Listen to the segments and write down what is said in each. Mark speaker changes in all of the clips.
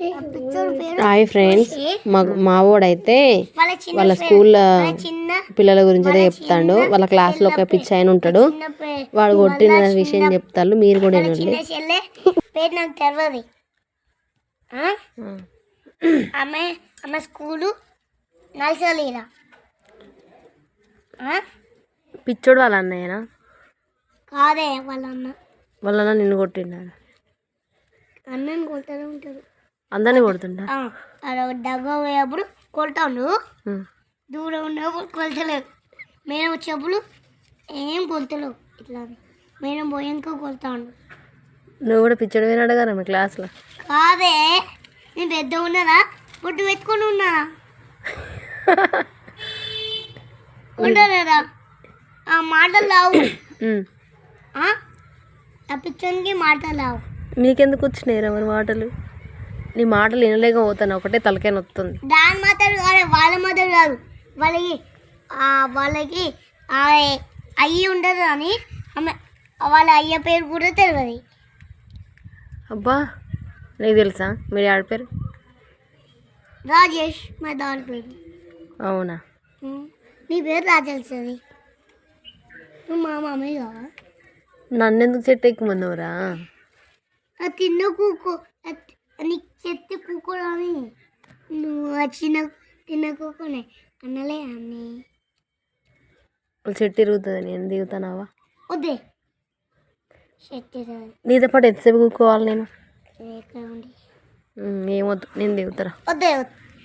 Speaker 1: Hi friends మా మావోడైతే
Speaker 2: వాళ్ళ చిన్న
Speaker 1: వాళ్ళ స్కూల్లో
Speaker 2: చిన్న
Speaker 1: పిల్లల గురించి అయితే చెప్తాడు. వాళ్ళ క్లాస్లో ఒక పిచ్చి ఆయన ఉంటాడు. వాడు కొట్టిన విషయం చెప్తాడు. మీరు కూడా వినండి?
Speaker 2: ఆమె ఆమె స్కూలు
Speaker 1: పిచ్చోడు వాళ్ళ అన్నయ్యనా?
Speaker 2: కాదే వాళ్ళ అన్న.
Speaker 1: వాళ్ళ అన్న నిన్ను కొట్టిండాడు
Speaker 2: అన్నని కొడుతూనే ఉంటాడు.
Speaker 1: అందరినీ కొడుతుంటా
Speaker 2: దగ్గర పోయేప్పుడు కొడతాడు.
Speaker 1: ఉమ్.
Speaker 2: దూరం ఉన్నప్పుడు కొలతలేవు మేడం వచ్చేప్పుడు ఏం కొలతలేవు ఇట్లా మేడం పోయాక కొడతాడు.
Speaker 1: నువ్వు కూడా పిచ్చోడు వినాడు కదా మీ క్లాస్లో
Speaker 2: కాదే నేను పెద్ద ఉన్నారా బొట్టు పెట్టుకొని ఉన్నారా ఉండరా ఆ మాటలు రావు. ఆ? పిచ్చోనికి మాటలు రావు.
Speaker 1: నీకెందుకు వచ్చినాయి రా మరి మాటలు? నీ మాటలు వినలేక పోతాను ఒకటే తలకాయ నొత్తుంది.
Speaker 2: దాని మాటలు కాదు వాళ్ళ మాటలు కాదు. వాళ్ళకి వాళ్ళకి అయ్యి ఉండదు అని ఆమె వాళ్ళ అయ్య పేరు కూడా తెలియదు
Speaker 1: అబ్బా నీకు తెలుసా? మీరు ఆడ పేరు?
Speaker 2: రాజేష్ మా దాని పేరు.
Speaker 1: అవునా.
Speaker 2: నీ పేరు రాజేశ్వరి నువ్వు మా కావా?
Speaker 1: నన్ను ఎందుకు చెట్టు ఎక్కుమన్నావురా
Speaker 2: ఆ తిన్న కూకో నీకు చెత్త కూకోరాని నువ్వు ఆ చిన్న తిన్న కూకోనే అన్నలే అన్ని
Speaker 1: వాళ్ళు చెట్టు తిరుగుతుంది నేను దిగుతానావా?
Speaker 2: వద్దే. చెట్టు
Speaker 1: నీతో పాటు ఎంతసేపు కూకోవాలి నేను? ఏమొద్దు నేను దిగుతారా?
Speaker 2: వద్దే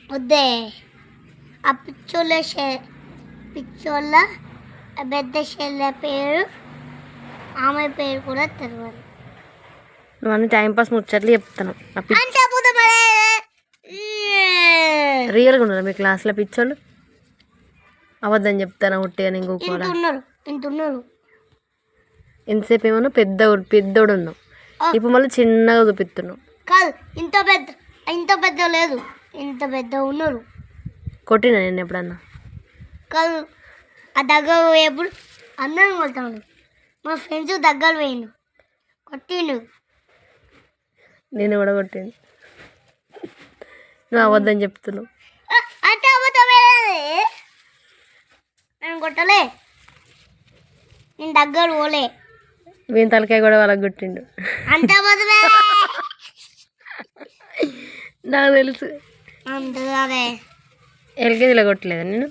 Speaker 2: వద్దే. ఆ పిచ్చోళ్ళ షె- పిచ్చోళ్ళ పెద్ద చెల్లె పేరు ఆమె పేరు కూడా తెలియదు
Speaker 1: నువ్వు అన్ని టైంపాస్ ముచ్చట్లు చెప్తాను. రియల్గా ఉన్నారా మీ క్లాస్లో పిచ్చోళ్ళు? నేను
Speaker 2: ఇంత
Speaker 1: కూకోరా
Speaker 2: ఉన్నారు ఇంత ఉన్నారు
Speaker 1: ఎంతసేపు ఏమన్నా పెద్ద పెద్దోడు ఉన్నావు ఇప్పుడు మళ్ళీ చిన్నగా చూపిస్తున్నావు
Speaker 2: కాదు ఇంత పెద్ద ఇంత పెద్ద లేదు. ఇంత పెద్ద ఉన్నారు.
Speaker 1: కొట్టినా నేను ఎప్పుడన్నా?
Speaker 2: కాదు ఆ దగ్గర ఎప్పుడు అందరం కొడతాను మా ఫ్రెండ్స్ దగ్గర పోయిండు. కొట్టిండు.
Speaker 1: నేను కూడా కొట్టింది నువ్వు అబద్ధం చెప్తున్నావు.
Speaker 2: అంటే నేను కొట్టలే. నేను దగ్గర పోలే.
Speaker 1: వీని తలకాయ కూడా వాళ్ళకి కొట్టిండు.
Speaker 2: అంత
Speaker 1: నాకు తెలుసు. ఎల్కేజీలో కొట్టలేదా నేను